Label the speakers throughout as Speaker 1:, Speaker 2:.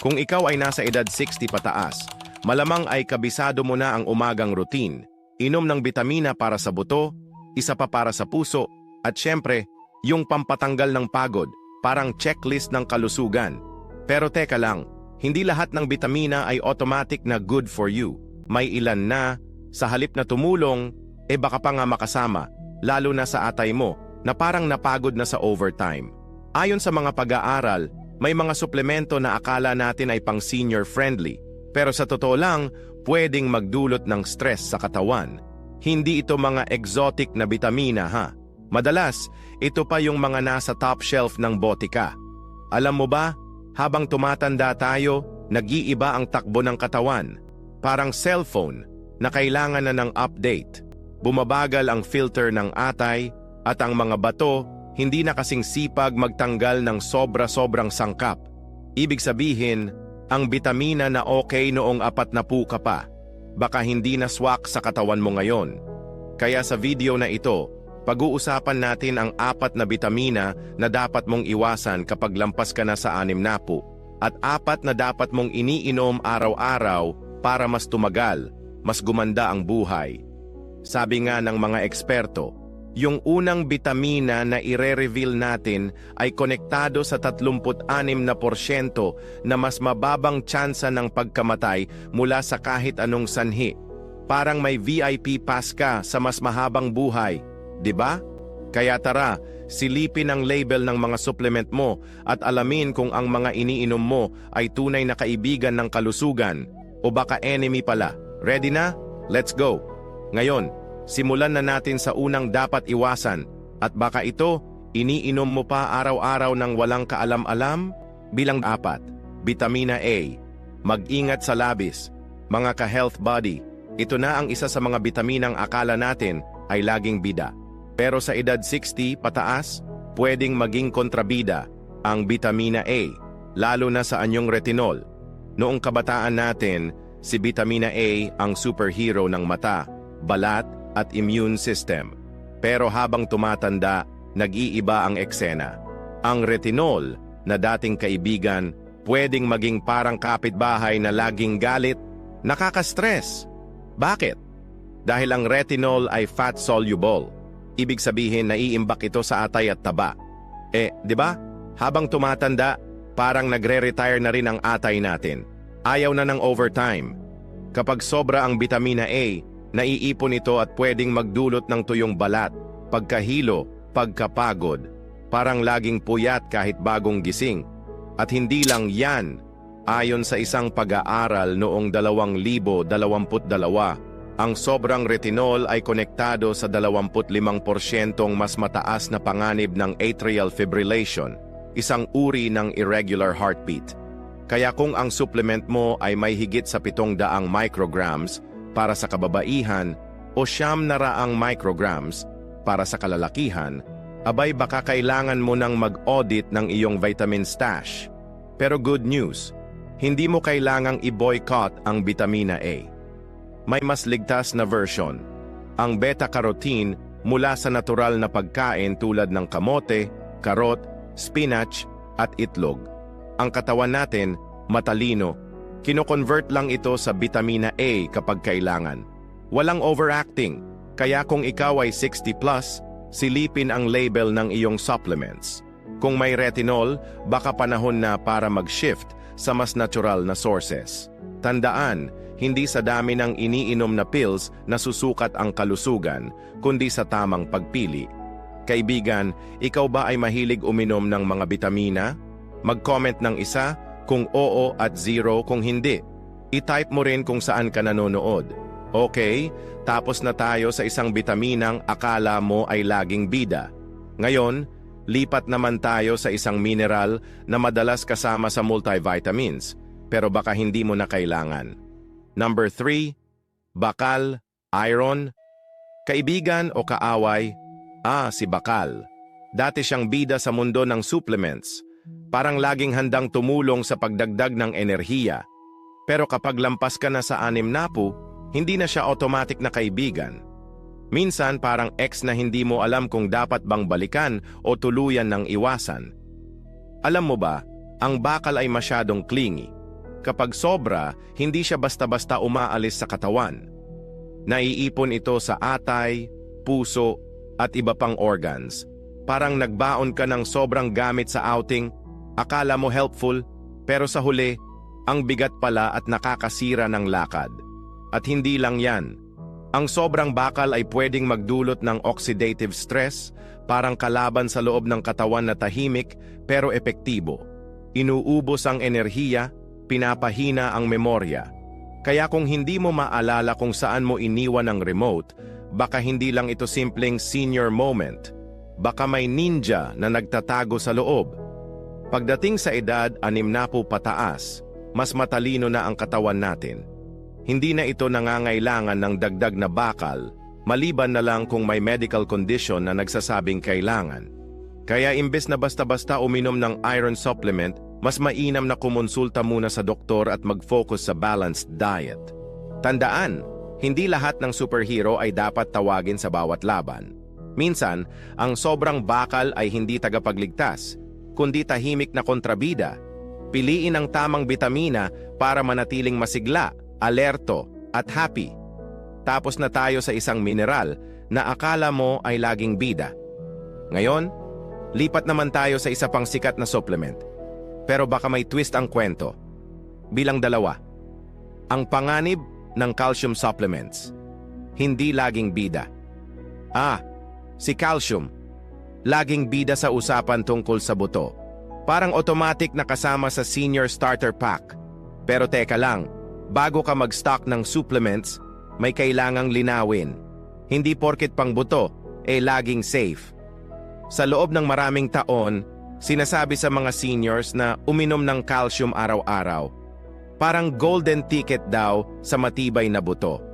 Speaker 1: Kung ikaw ay nasa edad 60 pataas, malamang ay kabisado mo na ang umagang routine. Inom ng bitamina para sa buto, isa pa para sa puso, at syempre, yung pampatanggal ng pagod, parang checklist ng kalusugan. Pero teka lang, hindi lahat ng bitamina ay automatic na good for you. May ilan na, sa halip na tumulong, eh baka pa nga makasama, lalo na sa atay mo, na parang napagod na sa overtime. Ayon sa mga pag-aaral, may mga suplemento na akala natin ay pang senior friendly, pero sa totoo lang, pwedeng magdulot ng stress sa katawan. Hindi ito mga exotic na bitamina ha. Madalas, ito pa yung mga nasa top shelf ng botika. Alam mo ba, habang tumatanda tayo, nag-iiba ang takbo ng katawan. Parang cellphone na kailangan na ng update. Bumabagal ang filter ng atay at ang mga bato hindi na kasing sipag magtanggal ng sobra-sobrang sangkap. Ibig sabihin, ang bitamina na okay noong apat na ka pa, baka hindi na swak sa katawan mo ngayon. Kaya sa video na ito, pag-uusapan natin ang apat na bitamina na dapat mong iwasan kapag lampas ka na sa anim na pu, at apat na dapat mong iniinom araw-araw para mas tumagal, mas gumanda ang buhay. Sabi nga ng mga eksperto, yung unang bitamina na ire-reveal natin ay konektado sa 36 na porsyento na mas mababang tsansa ng pagkamatay mula sa kahit anong sanhi. Parang may VIP pass ka sa mas mahabang buhay, di ba? Kaya tara, silipin ang label ng mga supplement mo at alamin kung ang mga iniinom mo ay tunay na kaibigan ng kalusugan o baka enemy pala. Ready na? Let's go! Ngayon, simulan na natin sa unang dapat iwasan at baka ito, iniinom mo pa araw-araw ng walang kaalam-alam? Bilang apat, Vitamina A. Mag-ingat sa labis. Mga ka-health body, ito na ang isa sa mga bitaminang akala natin ay laging bida. Pero sa edad 60 pataas, pwedeng maging kontrabida ang vitamina A, lalo na sa anyong retinol. Noong kabataan natin, si vitamina A ang superhero ng mata, balat at immune system. Pero habang tumatanda, nag-iiba ang eksena. Ang retinol, na dating kaibigan, pwedeng maging parang kapitbahay na laging galit, nakaka-stress. Bakit? Dahil ang retinol ay fat-soluble. Ibig sabihin naiimbak ito sa atay at taba. Eh, di ba? Habang tumatanda, parang nagre-retire na rin ang atay natin. Ayaw na ng overtime. Kapag sobra ang vitamina A, naiipon ito at pwedeng magdulot ng tuyong balat, pagkahilo, pagkapagod, parang laging puyat kahit bagong gising. At hindi lang yan, ayon sa isang pag-aaral noong 2022, ang sobrang retinol ay konektado sa 25% mas mataas na panganib ng atrial fibrillation, isang uri ng irregular heartbeat. Kaya kung ang supplement mo ay may higit sa 700 micrograms para sa kababaihan o siyam na raang micrograms para sa kalalakihan, abay baka kailangan mo nang mag-audit ng iyong vitamin stash. Pero good news, hindi mo kailangang i-boycott ang vitamina A. May mas ligtas na version, ang beta-carotene mula sa natural na pagkain tulad ng kamote, karot, spinach at itlog. Ang katawan natin, matalino, kino-convert lang ito sa vitamina A kapag kailangan. Walang overacting, kaya kung ikaw ay 60 plus, silipin ang label ng iyong supplements. Kung may retinol, baka panahon na para mag-shift sa mas natural na sources. Tandaan, hindi sa dami ng iniinom na pills na susukat ang kalusugan, kundi sa tamang pagpili. Kaibigan, ikaw ba ay mahilig uminom ng mga bitamina? Mag-comment ng isa kung oo at zero kung hindi. I-type mo rin kung saan ka nanonood. Okay, tapos na tayo sa isang bitaminang akala mo ay laging bida. Ngayon, lipat naman tayo sa isang mineral na madalas kasama sa multivitamins, pero baka hindi mo na kailangan. Number 3, bakal, iron, kaibigan o kaaway, ah si bakal. Dati siyang bida sa mundo ng supplements, parang laging handang tumulong sa pagdagdag ng enerhiya. Pero kapag lampas ka na sa anim na po, hindi na siya automatic na kaibigan. Minsan parang ex na hindi mo alam kung dapat bang balikan o tuluyan ng iwasan. Alam mo ba, ang bakal ay masyadong clingy. kapag sobra, hindi siya basta-basta umaalis sa katawan. Naiipon ito sa atay, puso, at iba pang organs. Parang nagbaon ka ng sobrang gamit sa outing, akala mo helpful, pero sa huli, ang bigat pala at nakakasira ng lakad. At hindi lang yan. Ang sobrang bakal ay pwedeng magdulot ng oxidative stress, parang kalaban sa loob ng katawan na tahimik pero epektibo. Inuubos ang enerhiya, pinapahina ang memorya. Kaya kung hindi mo maalala kung saan mo iniwan ang remote, baka hindi lang ito simpleng senior moment. Baka may ninja na nagtatago sa loob. Pagdating sa edad anim na po pataas, mas matalino na ang katawan natin. Hindi na ito nangangailangan ng dagdag na bakal, maliban na lang kung may medical condition na nagsasabing kailangan. Kaya imbes na basta-basta uminom ng iron supplement, mas mainam na kumonsulta muna sa doktor at mag-focus sa balanced diet. Tandaan, hindi lahat ng superhero ay dapat tawagin sa bawat laban. Minsan, ang sobrang bakal ay hindi tagapagligtas, kundi tahimik na kontrabida. Piliin ang tamang bitamina para manatiling masigla, alerto, at happy. Tapos na tayo sa isang mineral na akala mo ay laging bida. Ngayon, lipat naman tayo sa isa pang sikat na supplement. Pero baka may twist ang kwento. Bilang dalawa. Ang panganib ng calcium supplements. Hindi laging bida. Ah, si calcium. Laging bida sa usapan tungkol sa buto. Parang automatic na kasama sa senior starter pack. Pero teka lang, bago ka mag-stock ng supplements, may kailangang linawin. Hindi porket pang buto, eh laging safe. Sa loob ng maraming taon, sinasabi sa mga seniors na uminom ng calcium araw-araw. Parang golden ticket daw sa matibay na buto.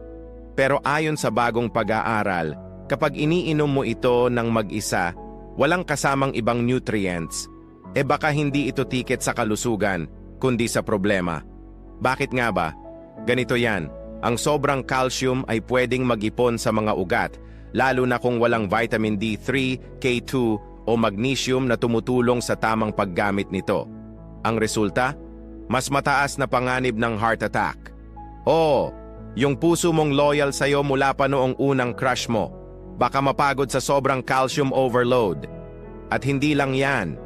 Speaker 1: Pero ayon sa bagong pag-aaral, kapag iniinom mo ito ng mag-isa, walang kasamang ibang nutrients, e baka hindi ito ticket sa kalusugan, kundi sa problema. Bakit nga ba? Ganito yan, ang sobrang calcium ay pwedeng mag-ipon sa mga ugat, lalo na kung walang vitamin D3, K2 o magnesium na tumutulong sa tamang paggamit nito. Ang resulta? Mas mataas na panganib ng heart attack. Oo, yung puso mong loyal sa'yo mula pa noong unang crush mo, baka mapagod sa sobrang calcium overload. At hindi lang yan,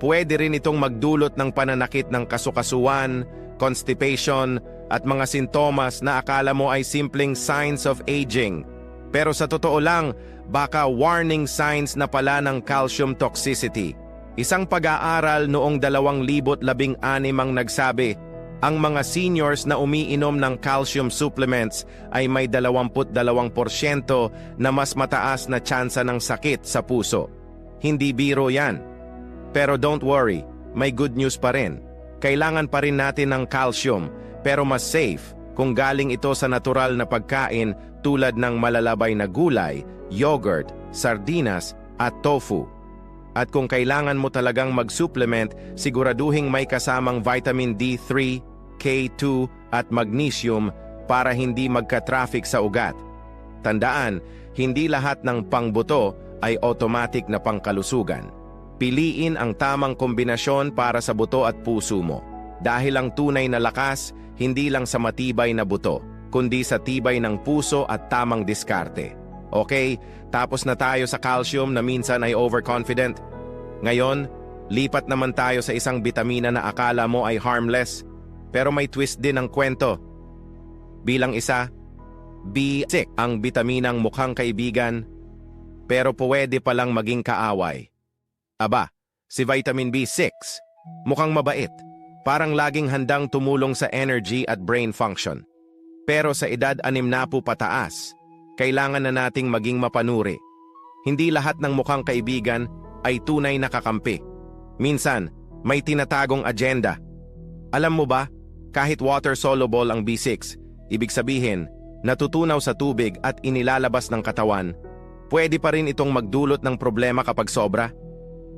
Speaker 1: pwede rin itong magdulot ng pananakit ng kasukasuan, constipation, at mga sintomas na akala mo ay simpleng signs of aging. Pero sa totoo lang, baka warning signs na pala ng calcium toxicity. Isang pag-aaral noong 2016 ang nagsabi, ang mga seniors na umiinom ng calcium supplements ay may 22% na mas mataas na tsansa ng sakit sa puso. Hindi biro yan. Pero don't worry, may good news pa rin. Kailangan pa rin natin ng calcium, pero mas safe kung galing ito sa natural na pagkain tulad ng malalabay na gulay, yogurt, sardinas, at tofu. At kung kailangan mo talagang mag-supplement, siguraduhing may kasamang vitamin D3, K2 at magnesium para hindi magka-traffic sa ugat. Tandaan, hindi lahat ng pangbuto ay automatic na pangkalusugan. Piliin ang tamang kombinasyon para sa buto at puso mo. Dahil ang tunay na lakas, hindi lang sa matibay na buto, kundi sa tibay ng puso at tamang diskarte. Okay, tapos na tayo sa calcium na minsan ay overconfident. Ngayon, lipat naman tayo sa isang bitamina na akala mo ay harmless, pero may twist din ang kwento. Bilang isa, B6 ang bitaminang mukhang kaibigan, pero pwede palang maging kaaway. Aba, si vitamin B6, mukhang mabait, parang laging handang tumulong sa energy at brain function. Pero sa edad anim na po pataas, kailangan na nating maging mapanuri. Hindi lahat ng mukhang kaibigan ay tunay na kakampi. Minsan, may tinatagong agenda. Alam mo ba, kahit water soluble ang B6, ibig sabihin, natutunaw sa tubig at inilalabas ng katawan, pwede pa rin itong magdulot ng problema kapag sobra.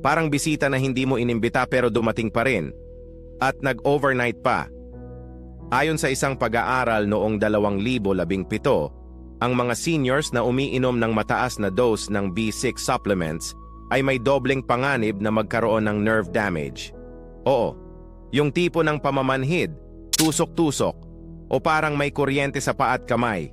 Speaker 1: Parang bisita na hindi mo inimbita pero dumating pa rin. At nag-overnight pa. Ayon sa isang pag-aaral noong 2017, ang mga seniors na umiinom ng mataas na dose ng B6 supplements ay may dobleng panganib na magkaroon ng nerve damage. Oo, yung tipo ng pamamanhid, tusok-tusok, o parang may kuryente sa paa at kamay.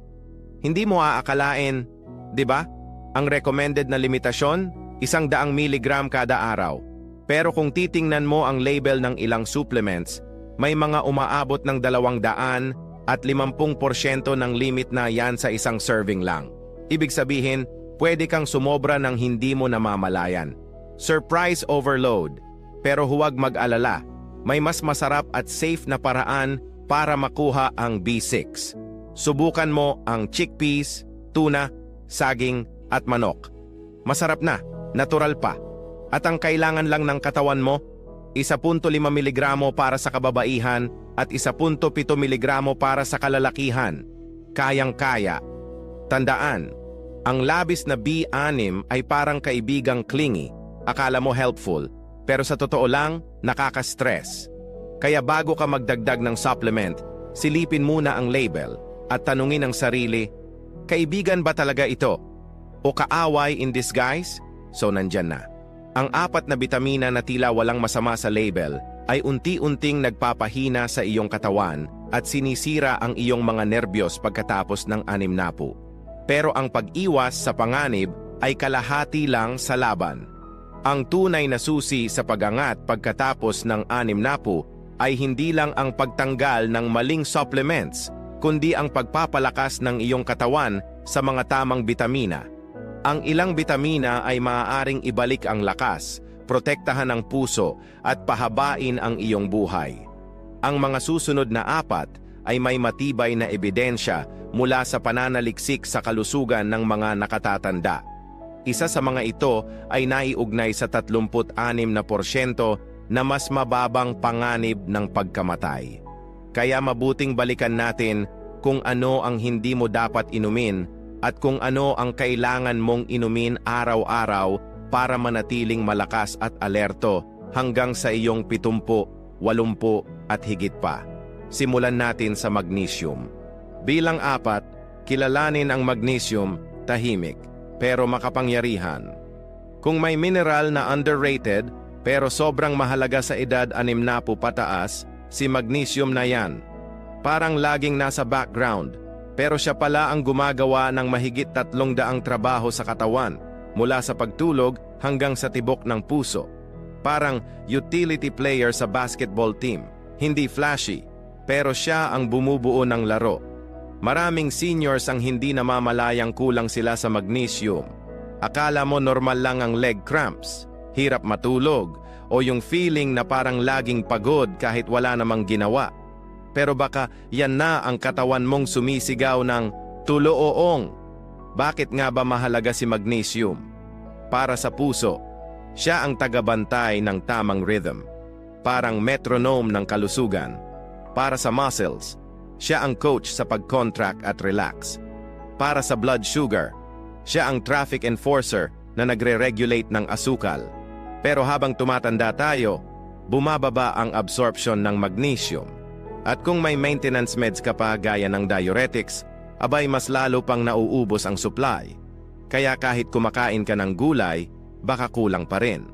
Speaker 1: Hindi mo aakalain, di ba? Ang recommended na limitasyon, isang daang miligram kada araw. Pero kung titingnan mo ang label ng ilang supplements, may mga umaabot ng dalawang daan at 50% ng limit na yan sa isang serving lang. Ibig sabihin, pwede kang sumobra ng hindi mo namamalayan. Surprise overload. Pero huwag mag-alala, may mas masarap at safe na paraan para makuha ang B6. Subukan mo ang chickpeas, tuna, saging at manok. Masarap na, natural pa. At ang kailangan lang ng katawan mo, 1.5 mg para sa kababaihan at 1.7 mg para sa kalalakihan. Kayang-kaya. Tandaan, ang labis na B6 ay parang kaibigang clingy. Akala mo helpful, pero sa totoo lang, nakaka-stress. Kaya bago ka magdagdag ng supplement, silipin muna ang label at tanungin ang sarili, kaibigan ba talaga ito? O kaaway in disguise? So nandyan na. Ang apat na bitamina na tila walang masama sa label ay unti-unting nagpapahina sa iyong katawan at sinisira ang iyong mga nerbiyos pagkatapos ng anim na po. Pero ang pag-iwas sa panganib ay kalahati lang sa laban. Ang tunay na susi sa pagangat pagkatapos ng anim na po ay hindi lang ang pagtanggal ng maling supplements, kundi ang pagpapalakas ng iyong katawan sa mga tamang bitamina. Ang ilang bitamina ay maaaring ibalik ang lakas, protektahan ang puso at pahabain ang iyong buhay. Ang mga susunod na apat ay may matibay na ebidensya mula sa pananaliksik sa kalusugan ng mga nakatatanda. Isa sa mga ito ay naiugnay sa 36 na porsyento na mas mababang panganib ng pagkamatay. Kaya mabuting balikan natin kung ano ang hindi mo dapat inumin at kung ano ang kailangan mong inumin araw-araw para manatiling malakas at alerto hanggang sa iyong 70, 80 at higit pa. Simulan natin sa magnesium. Bilang apat, kilalanin ang magnesium tahimik pero makapangyarihan. Kung may mineral na underrated pero sobrang mahalaga sa edad anim na po pataas, si magnesium na yan. Parang laging nasa background, pero siya pala ang gumagawa ng mahigit tatlong daang trabaho sa katawan, mula sa pagtulog hanggang sa tibok ng puso. Parang utility player sa basketball team, hindi flashy, pero siya ang bumubuo ng laro. Maraming seniors ang hindi namamalayang kulang sila sa magnesium. Akala mo normal lang ang leg cramps, hirap matulog, o yung feeling na parang laging pagod kahit wala namang ginawa. Pero baka yan na ang katawan mong sumisigaw ng tulo-oong. Bakit nga ba mahalaga si magnesium? Para sa puso, siya ang tagabantay ng tamang rhythm. Parang metronome ng kalusugan. Para sa muscles, siya ang coach sa pag-contract at relax. Para sa blood sugar, siya ang traffic enforcer na nagre-regulate ng asukal. Pero habang tumatanda tayo, bumababa ang absorption ng magnesium. At kung may maintenance meds ka pa gaya ng diuretics, abay mas lalo pang nauubos ang supply. Kaya kahit kumakain ka ng gulay, baka kulang pa rin.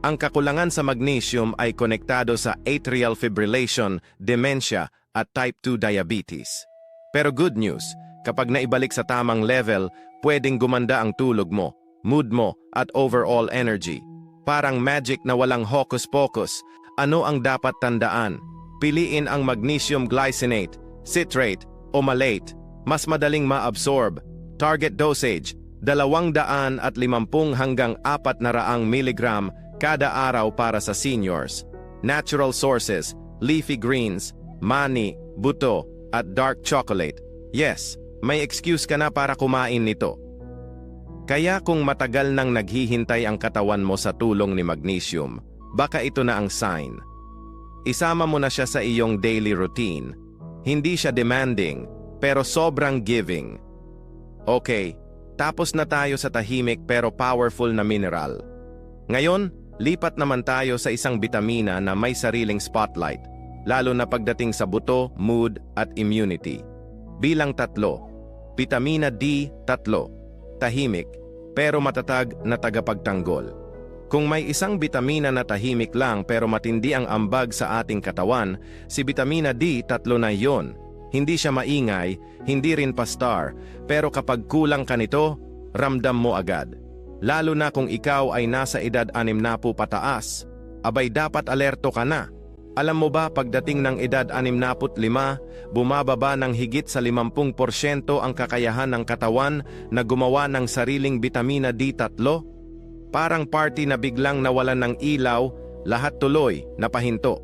Speaker 1: Ang kakulangan sa magnesium ay konektado sa atrial fibrillation, dementia at type 2 diabetes. Pero good news, kapag naibalik sa tamang level, pwedeng gumanda ang tulog mo, mood mo, at overall energy. Parang magic na walang hocus-pocus. Ano ang dapat tandaan? Piliin ang magnesium glycinate, citrate, o malate. Mas madaling ma-absorb. Target dosage, 250 hanggang 400 mg kada araw para sa seniors. Natural sources, leafy greens, mani, buto, at dark chocolate. Yes, may excuse ka na para kumain nito. Kaya kung matagal nang naghihintay ang katawan mo sa tulong ni magnesium, baka ito na ang sign. Isama mo na siya sa iyong daily routine. Hindi siya demanding, pero sobrang giving. Okay, tapos na tayo sa tahimik pero powerful na mineral. Ngayon, lipat naman tayo sa isang bitamina na may sariling spotlight, lalo na pagdating sa buto, mood at immunity. Bilang tatlo, vitamina D tatlo, tahimik pero matatag na tagapagtanggol. Kung may isang bitamina na tahimik lang pero matindi ang ambag sa ating katawan, si bitamina D tatlo na yon. Hindi siya maingay, hindi rin pa-star, pero kapag kulang ka nito, ramdam mo agad. Lalo na kung ikaw ay nasa edad anim na po pataas, abay dapat alerto ka na. Alam mo ba pagdating ng edad 65, bumababa ng higit sa 50% ang kakayahan ng katawan na gumawa ng sariling bitamina D3? Parang party na biglang nawalan ng ilaw, lahat tuloy, napahinto.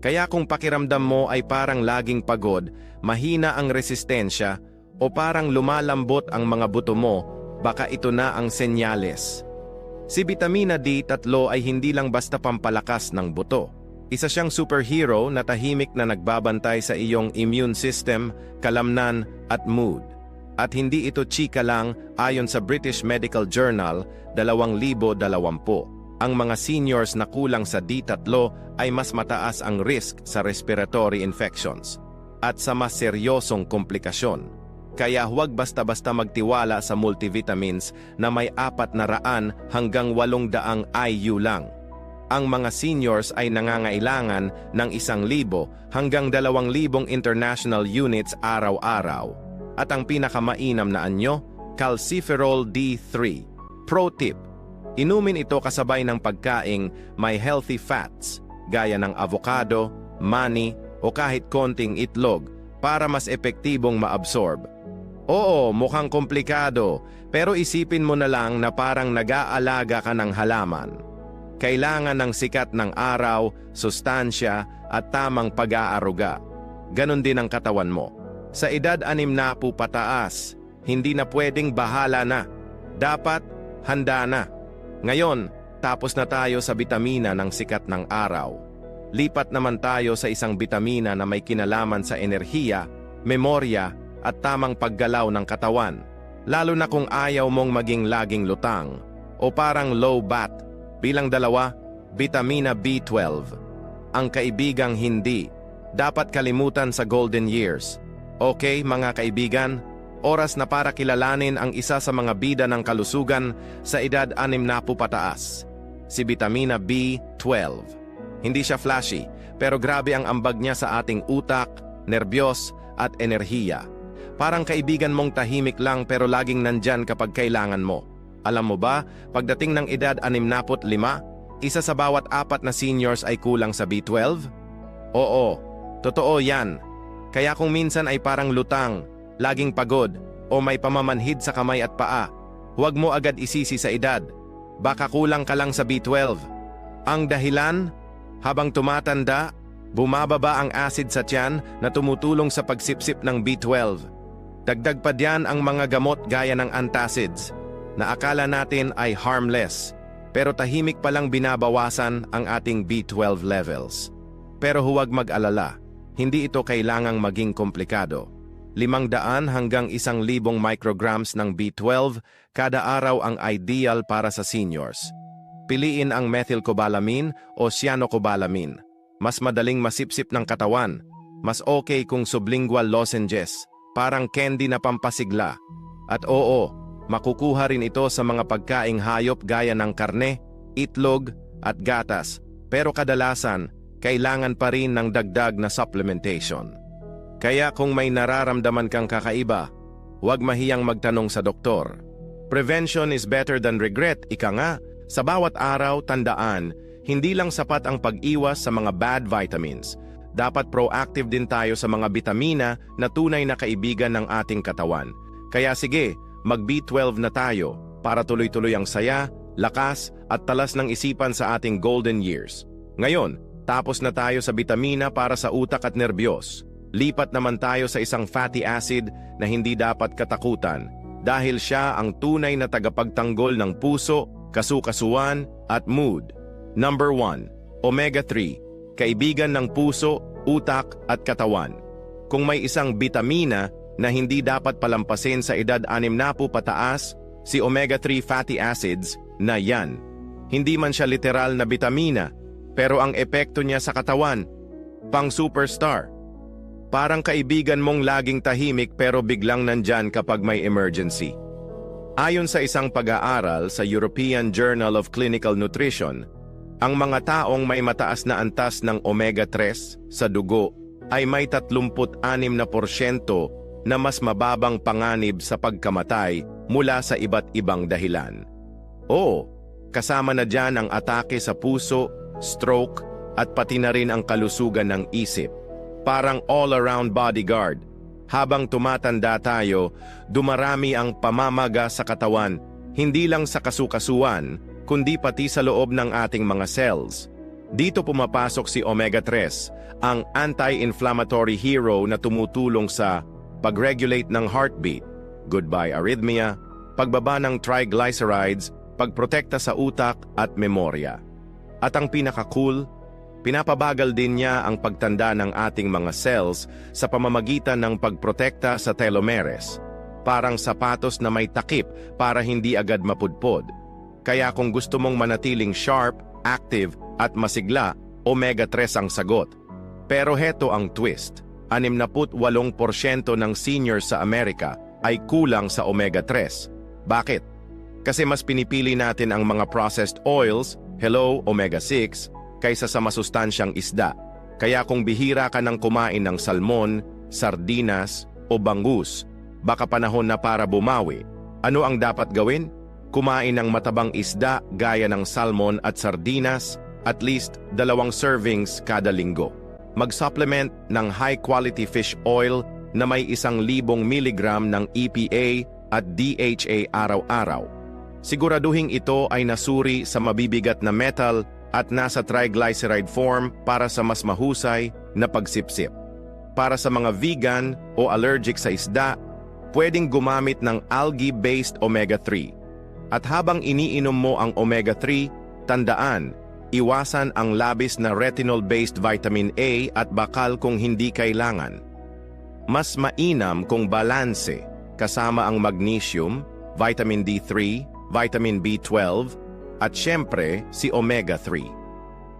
Speaker 1: Kaya kung pakiramdam mo ay parang laging pagod, mahina ang resistensya, o parang lumalambot ang mga buto mo, baka ito na ang senyales. Si vitamina D3 ay hindi lang basta pampalakas ng buto. Isa siyang superhero na tahimik na nagbabantay sa iyong immune system, kalamnan at mood. At hindi ito chika lang ayon sa British Medical Journal 2020. Ang mga seniors na kulang sa D3 ay mas mataas ang risk sa respiratory infections at sa mas seryosong komplikasyon. Kaya huwag basta-basta magtiwala sa multivitamins na may apat na raan hanggang walong daang IU lang. Ang mga seniors ay nangangailangan ng isang libo hanggang dalawang libong international units araw-araw. At ang pinakamainam na anyo, Calciferol D3. Pro tip, inumin ito kasabay ng pagkaing may healthy fats, gaya ng avocado, mani, o kahit konting itlog para mas epektibong maabsorb. Oo, mukhang komplikado, pero isipin mo na lang na parang nag-aalaga ka ng halaman. Kailangan ng sikat ng araw, sustansya, at tamang pag-aaruga. Ganon din ang katawan mo. Sa edad anim na po pataas, hindi na pwedeng bahala na. Dapat, handa na. Ngayon, tapos na tayo sa bitamina ng sikat ng araw. Lipat naman tayo sa isang bitamina na may kinalaman sa enerhiya, memorya, at tamang paggalaw ng katawan. Lalo na kung ayaw mong maging laging lutang o parang low bat. Bilang dalawa, vitamina B12. Ang kaibigang hindi. Dapat kalimutan sa golden years. Okay mga kaibigan, oras na para kilalanin ang isa sa mga bida ng kalusugan sa edad anim na po pataas. Si vitamina B12. Hindi siya flashy, pero grabe ang ambag niya sa ating utak, nerbiyos, at enerhiya. Parang kaibigan mong tahimik lang pero laging nandyan kapag kailangan mo. Alam mo ba, pagdating ng edad 65, isa sa bawat apat na seniors ay kulang sa B12? Oo, totoo yan. Kaya kung minsan ay parang lutang, laging pagod, o may pamamanhid sa kamay at paa, huwag mo agad isisi sa edad. Baka kulang ka lang sa B12. Ang dahilan, habang tumatanda, bumababa ang acid sa tiyan na tumutulong sa pagsipsip ng B12. Dagdag pa diyan ang mga gamot gaya ng antacids na akala natin ay harmless pero tahimik palang binabawasan ang ating B12 levels. Pero huwag mag-alala, hindi ito kailangang maging komplikado. Limang daan hanggang isang libong micrograms ng B12 kada araw ang ideal para sa seniors. Piliin ang methylcobalamin o cyanocobalamin. Mas madaling masipsip ng katawan. Mas okay kung sublingual lozenges parang candy na pampasigla. At oo, makukuha rin ito sa mga pagkaing hayop gaya ng karne, itlog, at gatas, pero kadalasan, kailangan pa rin ng dagdag na supplementation. Kaya kung may nararamdaman kang kakaiba, huwag mahiyang magtanong sa doktor. Prevention is better than regret, ika nga, sa bawat araw tandaan, hindi lang sapat ang pag-iwas sa mga bad vitamins, dapat proactive din tayo sa mga bitamina na tunay na kaibigan ng ating katawan. Kaya sige, mag B12 na tayo para tuloy-tuloy ang saya, lakas at talas ng isipan sa ating golden years. Ngayon, tapos na tayo sa bitamina para sa utak at nerbiyos. Lipat naman tayo sa isang fatty acid na hindi dapat katakutan dahil siya ang tunay na tagapagtanggol ng puso, kasukasuan at mood. Number 1. Omega-3 kaibigan ng puso, utak at katawan. Kung may isang bitamina na hindi dapat palampasin sa edad 60 pataas, si omega-3 fatty acids na yan. Hindi man siya literal na bitamina, pero ang epekto niya sa katawan, pang superstar. Parang kaibigan mong laging tahimik pero biglang nandyan kapag may emergency. Ayon sa isang pag-aaral sa European Journal of Clinical Nutrition, ang mga taong may mataas na antas ng omega-3 sa dugo ay may 36 na mas mababang panganib sa pagkamatay mula sa iba't ibang dahilan. Oo, kasama na dyan ang atake sa puso, stroke, at pati na rin ang kalusugan ng isip. Parang all-around bodyguard. Habang tumatanda tayo, dumarami ang pamamaga sa katawan, hindi lang sa kasukasuan, kundi pati sa loob ng ating mga cells. Dito pumapasok si omega-3, ang anti-inflammatory hero na tumutulong sa pag-regulate ng heartbeat, goodbye arrhythmia, pagbaba ng triglycerides, pagprotekta sa utak at memorya. At ang pinaka-cool, pinapabagal din niya ang pagtanda ng ating mga cells sa pamamagitan ng pagprotekta sa telomeres, parang sapatos na may takip para hindi agad mapudpod. Kaya kung gusto mong manatiling sharp, active at masigla, omega-3 ang sagot. Pero heto ang twist. 68% ng seniors sa Amerika ay kulang sa omega-3. Bakit? Kasi mas pinipili natin ang mga processed oils, hello, omega-6, kaysa sa masustansyang isda. Kaya kung bihira ka ng kumain ng salmon, sardinas o bangus, baka panahon na para bumawi. Ano ang dapat gawin? Kumain ng matabang isda gaya ng salmon at sardinas, at least dalawang servings kada linggo. Mag-supplement ng high-quality fish oil na may isang libong miligram ng EPA at DHA araw-araw. Siguraduhin ito ay nasuri sa mabibigat na metal at nasa triglyceride form para sa mas mahusay na pagsipsip. Para sa mga vegan o allergic sa isda, pwedeng gumamit ng algae-based omega-3. At habang iniinom mo ang omega-3, tandaan, iwasan ang labis na retinol-based vitamin A at bakal kung hindi kailangan. Mas mainam kung balanse kasama ang magnesium, vitamin D3, vitamin B12, at syempre si omega-3.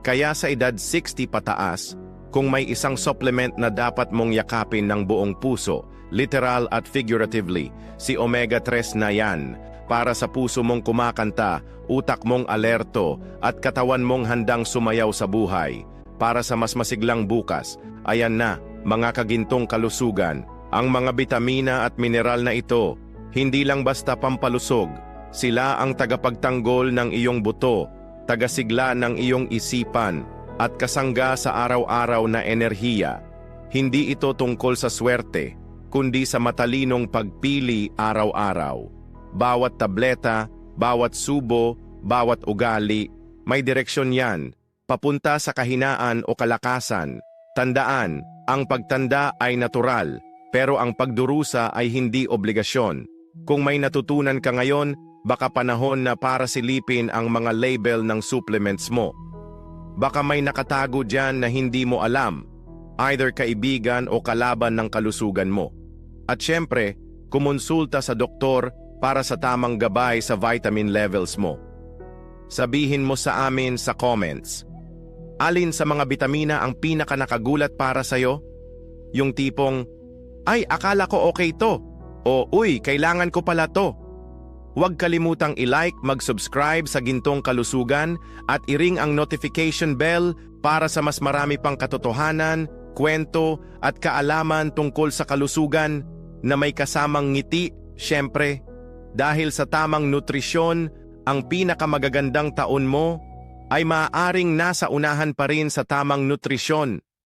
Speaker 1: Kaya sa edad 60 pataas, kung may isang supplement na dapat mong yakapin ng buong puso, literal at figuratively, si omega-3 na yan, para sa puso mong kumakanta, utak mong alerto, at katawan mong handang sumayaw sa buhay. Para sa mas masiglang bukas, ayan na, mga kagintong kalusugan, ang mga bitamina at mineral na ito, hindi lang basta pampalusog, sila ang tagapagtanggol ng iyong buto, tagasigla ng iyong isipan, at kasangga sa araw-araw na enerhiya. Hindi ito tungkol sa swerte, kundi sa matalinong pagpili araw-araw. Bawat tableta, bawat subo, bawat ugali, may direksyon yan, papunta sa kahinaan o kalakasan. Tandaan, ang pagtanda ay natural, pero ang pagdurusa ay hindi obligasyon. Kung may natutunan ka ngayon, baka panahon na para silipin ang mga label ng supplements mo. Baka may nakatago dyan na hindi mo alam, either kaibigan o kalaban ng kalusugan mo. At syempre, kumonsulta sa doktor para sa tamang gabay sa vitamin levels mo. Sabihin mo sa amin sa comments, alin sa mga bitamina ang pinaka nakagulat para sa'yo? Yung tipong, ay akala ko okay to, o uy, kailangan ko pala to. Huwag kalimutang i-like, mag-subscribe sa Gintong Kalusugan at i-ring ang notification bell para sa mas marami pang katotohanan, kwento at kaalaman tungkol sa kalusugan na may kasamang ngiti, syempre, dahil sa tamang nutrisyon, ang pinakamagagandang taon mo ay maaaring nasa unahan pa rin sa tamang nutrisyon